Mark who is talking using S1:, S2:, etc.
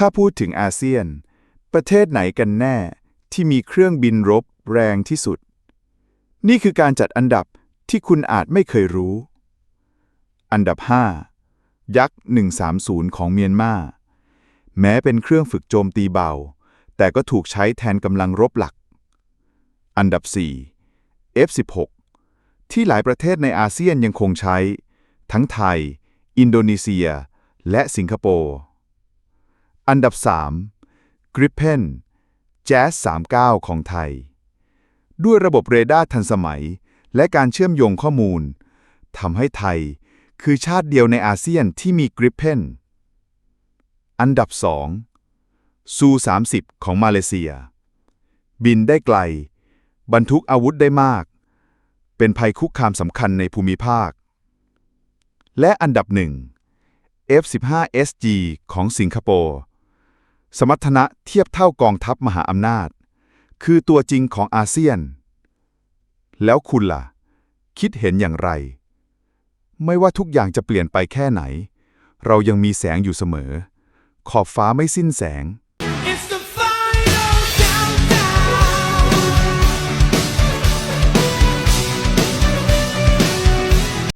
S1: ถ้าพูดถึงอาเซียน ประเทศไหนกันแน่ที่มีเครื่องบินรบแรงที่สุด นี่คือการจัดอันดับที่คุณอาจไม่เคยรู้ อันดับ 5 ยักษ์ 130 ของเมียนมา แม้เป็นเครื่องฝึกโจมตีเบา แต่ก็ถูกใช้แทนกำลังรบหลัก อันดับ 4 F16 ที่หลายประเทศในอาเซียนยังคงใช้ ทั้งไทย อินโดนีเซีย และสิงคโปร์ อันดับ 3 Gripen Jazz 39 ของไทย ด้วยระบบเรดาร์ทันสมัย และการเชื่อมโยงข้อมูลทำให้ไทย คือชาติเดียวในอาเซียนที่มี Gripen อันดับ 2 ซู 30 ของมาเลเซีย บินได้ไกล บรรทุกอาวุธได้มาก เป็นภัยคุกคามสำคัญในภูมิภาค และอันดับหนึ่ง F-15SG ของสิงคโปร์ สมรรถนะเทียบเท่ากองทัพมหาอำนาจ คือตัวจริงของอาเซียน แล้วคุณล่ะ คิดเห็นอย่างไร ไม่ว่าทุกอย่างจะเปลี่ยนไปแค่ไหน เรายังมีแสงอยู่เสมอ ขอบฟ้าไม่สิ้นแสง